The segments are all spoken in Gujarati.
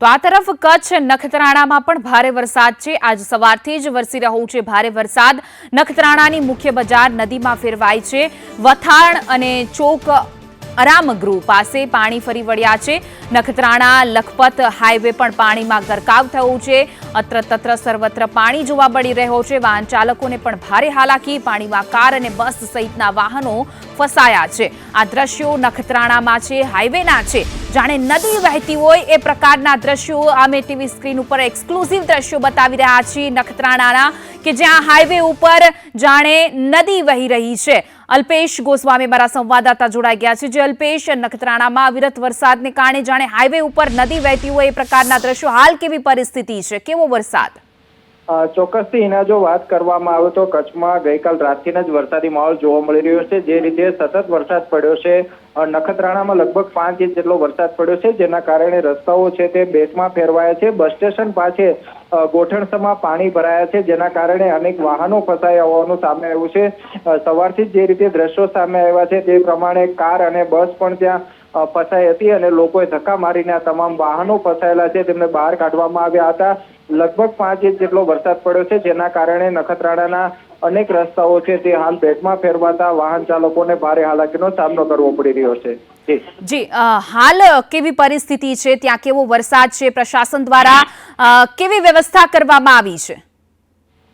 તો આ તરફ કચ્છ નખત્રાણામાં પણ ભારે વરસાદ છે. આજ સવારથી જ વરસી રહ્યો છે ભારે વરસાદ. નખત્રાણાની મુખ્ય બજાર નદીમાં ફેરવાઈ છે. વથાણ અને ચોક અરામગૃહ પાસે પાણી ફરી વળ્યા છે. નખત્રાણા, લખપત હાઈવે પણ પાણીમાં ગરકાવ થયું છે. અત્ર તત્ર સર્વત્ર પાણી જોવા મળી રહ્યો છે. વાહન ચાલકોને પણ ભારે હાલાકી, પાણીમાં કાર અને બસ સહિતના વાહનો ફસાયા છે. આ દ્રશ્યો નખત્રાણામાં છે, હાઈવેના છે. જાણે નદી વહેતી હોય એ પ્રકારના દ્રશ્યો અમે ટીવી સ્ક્રીન ઉપર એક્સક્લુઝિવ દ્રશ્યો બતાવી રહ્યા છીએ. નખત્રાણાના કે જ્યાં હાઈવે ઉપર જાણે નદી વહી રહી છે. અલ્પેશ ગોસ્વામી મારા સંવાદદાતા જોડાઈ ગયા છે. જે અલ્પેશ નખત્રાણામાં અવિરત વરસાદને કારણે જાણે હાઈવે ઉપર નદી વહેતી હોય એ પ્રકારના દ્રશ્યો હાલ કેવી પરિસ્થિતિ છે? કેવો વરસાદ? ચોક્કસથી એના જો વાત કરવામાં આવે તો કચ્છમાં ગઈકાલ રાતથી જ વરસાદી માહોલ જોવા મળી રહ્યો છે. જે રીતે સતત વરસાદ પડ્યો છે. નખત્રાણામાં લગભગ પાંચ ઇંચ જેટલો વરસાદ પડ્યો છે, જેના કારણે રસ્તાઓ છે તે બેટમાં ફેરવાયા છે. બસ સ્ટેશન પાસે ગોઠણસમાં પાણી ભરાયા છે, જેના કારણે અનેક વાહનો ફસાયા હોવાનું સામે આવ્યું છે. સવારથી જે રીતે દ્રશ્યો સામે આવ્યા છે તે પ્રમાણે કાર અને બસ પણ ત્યાં ફસાઈ હતી અને લોકોએ ધક્કા મારીને આ તમામ વાહનો ફસાયેલા છે. તેમને બહાર કાઢવામાં આવ્યા હતા. લગભગ પાંચ ઇંચ જેટલો વરસાદ પડ્યો છે, જેના કારણે નખત્રાણાના અનેક રસ્તાઓ છે તે હાલ બેટમાં ફેરવાતા વાહન ચાલકોને ભારે હાલાકીનો સામનો કરવો પડી રહ્યો છે. જી. હાલ કેવી પરિસ્થિતિ છે, ત્યાં કેવો વરસાદ છે, પ્રશાસન દ્વારા કેવી વ્યવસ્થા કરવામાં આવી છે?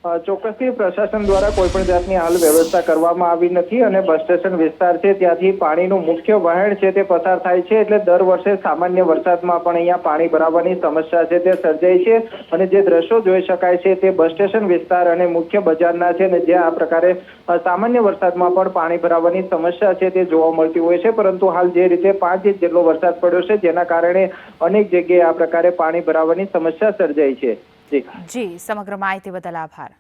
ચોક્કસથી પ્રશાસન દ્વારા કોઈ પણ જાતની હાલ વ્યવસ્થા કરવામાં આવી નથી અને બસ સ્ટેશન વિસ્તાર છે, ત્યાંથી પાણીનું મુખ્ય વહેણ છે તે પસાર થાય છે એટલે દર વર્ષે સામાન્ય વરસાદમાં પણ અહીંયા પાણી ભરાવાની સમસ્યા છે, તે સર્જાય છે અને જે દ્રશ્યો જોઈ શકાય છે તે બસ સ્ટેશન વિસ્તાર અને મુખ્ય બજારના છે ને જ્યાં આ પ્રકારે સામાન્ય વરસાદમાં પણ પાણી ભરાવાની સમસ્યા છે તે જોવા મળતી હોય છે, પરંતુ હાલ જે રીતે પાંચ ઇંચ જેટલો વરસાદ પડ્યો છે, જેના કારણે અનેક જગ્યાએ આ પ્રકારે પાણી ભરાવાની સમસ્યા સર્જાઈ છે. જી જી. સમગ્ર માહિતી બદલ આભાર.